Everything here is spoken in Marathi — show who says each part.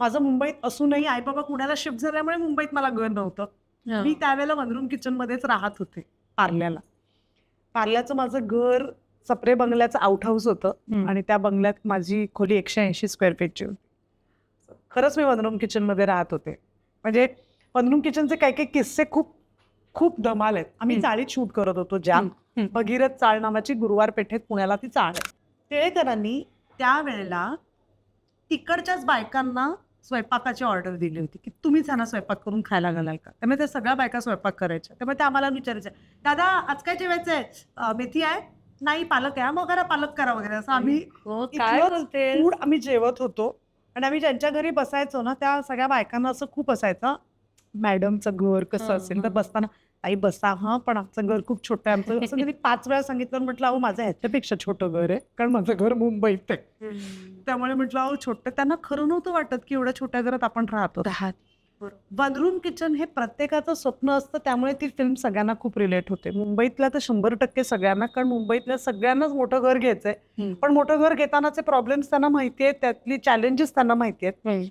Speaker 1: माझं मुंबईत असूनही आई बाबा पुण्याला शिफ्ट झाल्यामुळे मुंबईत मला घर नव्हतं. मी त्यावेळेला वनरूम किचन मध्येच राहत होते पार्ल्याला. पार्ल्याचं माझं घर सप्रे बंगल्याचं आउट हाऊस होतं. आणि त्या बंगल्यात माझी खोली एकशे ऐंशी स्क्वेअर फीटची होती. खरंच मी वनरूम किचनमध्ये राहत होते. म्हणजे वनरूम किचनचे काही काही किस्से खूप खूप धमाल आहेत. आम्ही. चाळीत शूट करत होतो ज्या. भगीरथ चाळ नावाची गुरुवार पेठेत पुण्याला ती चाळ आहे. टिळेकरांनी त्यावेळेला तिकडच्याच बायकांना स्वयंपाकाची ऑर्डर दिली होती की तुम्हीच ह्यांना स्वयंपाक करून खायला घालाय का? त्यामुळे त्या सगळ्या बायका स्वयंपाक करायच्या. त्यामुळे त्या आम्हाला विचारायच्या दादा आज काय जेवायचं आहे? मेथी आहे? नाही पालक आहे. मग पालक करा वगैरे. असं आम्ही
Speaker 2: हो,
Speaker 1: फूड आम्ही जेवत होतो. आणि आम्ही ज्यांच्या घरी बसायचो ना त्या सगळ्या बायकांना असं खूप असायचं मॅडमचं घर कसं
Speaker 2: हं,
Speaker 1: असेल? तर
Speaker 2: हं.
Speaker 1: बसताना आई बसा हा पण आमचं घर खूप छोटं आहे. आमचं असं त्यांनी पाच वेळा सांगितलं म्हटलं अहो माझं ह्याच्यापेक्षा छोटं घर आहे कारण माझं घर मुंबईत आहे. त्यामुळे म्हटलं अहो छोटं त्यांना खरं नव्हतं वाटत की एवढ्या छोट्या घरात आपण राहतो.
Speaker 2: राहत.
Speaker 1: वनरूम किचन हे प्रत्येकाचं स्वप्न असतं त्यामुळे ती फिल्म सगळ्यांना खूप रिलेट होते. मुंबईतल्या तर शंभर टक्के सगळ्यांना कारण मुंबईतल्या सगळ्यांनाच मोठं घर घ्यायचंय. पण मोठं घर घेतानाचे प्रॉब्लेम्स त्यांना माहिती आहेत त्यातली चॅलेंजेस त्यांना माहिती आहेत.